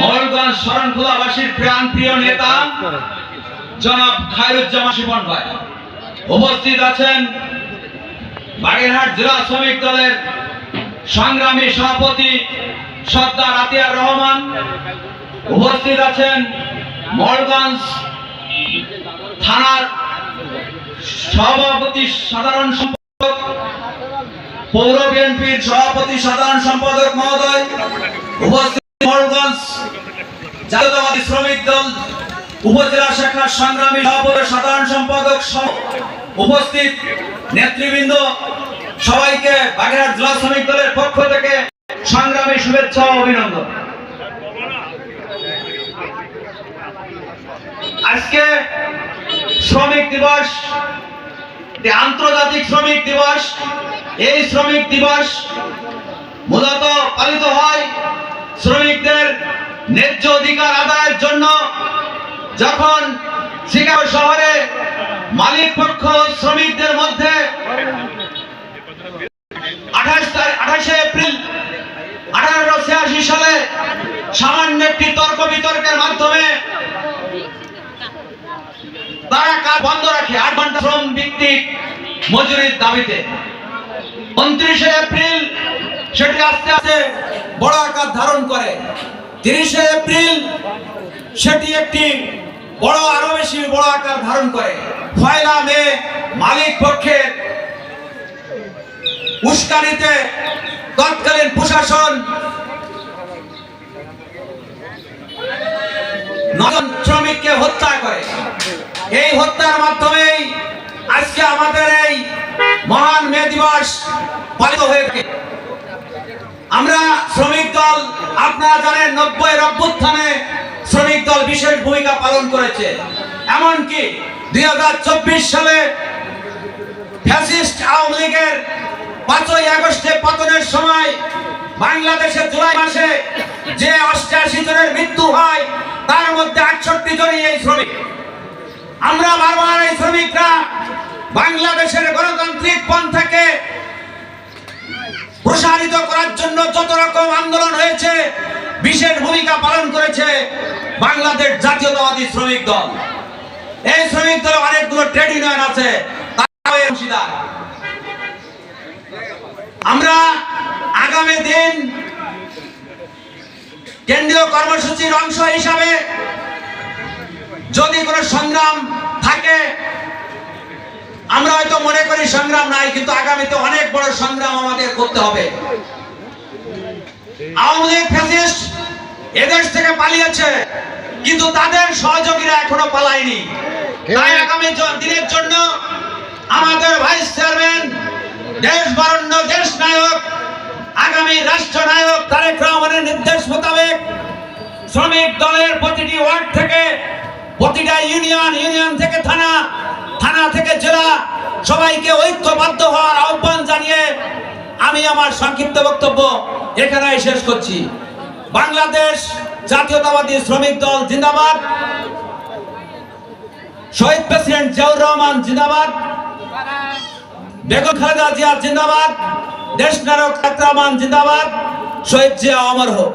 মোহনগঞ্জ শরণখোলাবাসীর প্রাণ প্রিয় নেতা জনাব খায়রুজ্জামান শিবন ভাই উপস্থিত আছেন বাগেরহাট জেলা শ্রমিক দলের সংগ্রামী সভাপতি সর্দার আতিয়ার রহমান। উপস্থিত আছেন মোহনগঞ্জ থানার সভাপতি সাধারণ সম্পাদক পৌর বিএনপির সভাপতি সাধারণ সম্পাদক মহোদয়। উপস্থিত জাতীয়তাবাদী শ্রমিক দল, উপজেলা শাখার সংগ্রামী সভাপতি সাধারণ সম্পাদক উপস্থিত নেতৃবৃন্দ, সবাইকে বাগেরহাট জেলা শ্রমিক দলের পক্ষ থেকে সংগ্রামী শুভেচ্ছা ও অভিনন্দন। আজকে শ্রমিক দিবস আন্তর্জাতিক শ্রমিক দিবস। এই শ্রমিক দিবস মূলত পালিত হয় শ্রমিকদের ন্যায্য অধিকার আদায়ের জন্য যখন শিকাগো শহরে মালিক পক্ষ শ্রমিকদের মধ্যে আঠাশ এপ্রিল আঠারোশো ছিয়াশি সালে সামান্য একটি তর্ক বিতর্কের মাধ্যমে তারা কাজ বন্ধ রাখে আট ঘণ্টা শ্রম ভিত্তিক মজুরির দাবিতে। উনত্রিশে এপ্রিল সেটি আস্তে আস্তে বড় আকার ধারণ করে। তিরিশে এপ্রিল সেটি একটি বড় আরও বেশি বড় আকার ধারণ করে। পয়লা মে মালিক পক্ষের উস্কানিতে তৎকালীন প্রশাসন শ্রমিককে হত্যা করে। এই হত্যার মাধ্যমেই আজকে আমাদের এই মহান মে দিবস পালিত হয়ে থাকে। আমরা শ্রমিক দল, আপনারা জানেন নব্বই অভ্যুত্থানে শ্রমিক দল বিশেষ ভূমিকা পালন করেছে। এমনকি দুই হাজার চব্বিশ সালে ফ্যাসিস্ট আওয়ামী লীগের পাঁচই আগস্টে পতনের সময় বাংলাদেশের জুলাই মাসে যে অষ্টাশি জনের মৃত্যু হয়, তার মধ্যে আটষট্টি জনই এই শ্রমিক। আমরা বারবার এই শ্রমিকরা বাংলাদেশের গণতান্ত্রিক পন্থাকে প্রসারিত করার জন্য যত রকম আন্দোলন হয়েছে, বিশেষ ভূমিকা পালন করেছে বাংলাদেশ জাতীয়তাবাদী শ্রমিক দল। এই শ্রমিক দলে অনেকগুলো ট্রেড ইউনিয়ন আছে আমরা আগামী দিন কেন্দ্রীয় কর্মসূচির অংশ হিসাবে যদি কোনো সংগ্রাম থাকে মনে করি সংগ্রাম নাই কিন্তু আগামীতে অনেক বড় সংগ্রাম আমাদের করতে হবে। আওয়ামী লীগ ফ্যাসিস্ট এদেশ থেকে পালিয়েছে কিন্তু তাদের সহযোগীরা এখনও পালায়নি। তাই আগামী দিনের জন্য আমাদের ভাইস চেয়ারম্যান দেশ বরণ্য দেশ নায়ক আগামী রাষ্ট্র নায়ক তারেক রহমানের নির্দেশ মোতাবেক শ্রমিক দলের প্রতিটি ওয়ার্ড থেকে প্রতিটা ইউনিয়ন ইউনিয়ন থেকে থানা সবাইকে ঐক্যবদ্ধ হওয়ার আহ্বান জানিয়ে আমি আমার সংক্ষিপ্ত বক্তব্য এখানেই শেষ করছি। বাংলাদেশ জাতীয়তাবাদী শ্রমিক দল জিন্দাবাদ। শহীদ প্রেসিডেন্ট জিয়াউর রহমান জিন্দাবাদ। বেগম খালেদা জিয়া জিন্দাবাদ। দেশ নায়ক জিন্দাবাদ। শহীদ জিয়া অমর হোক।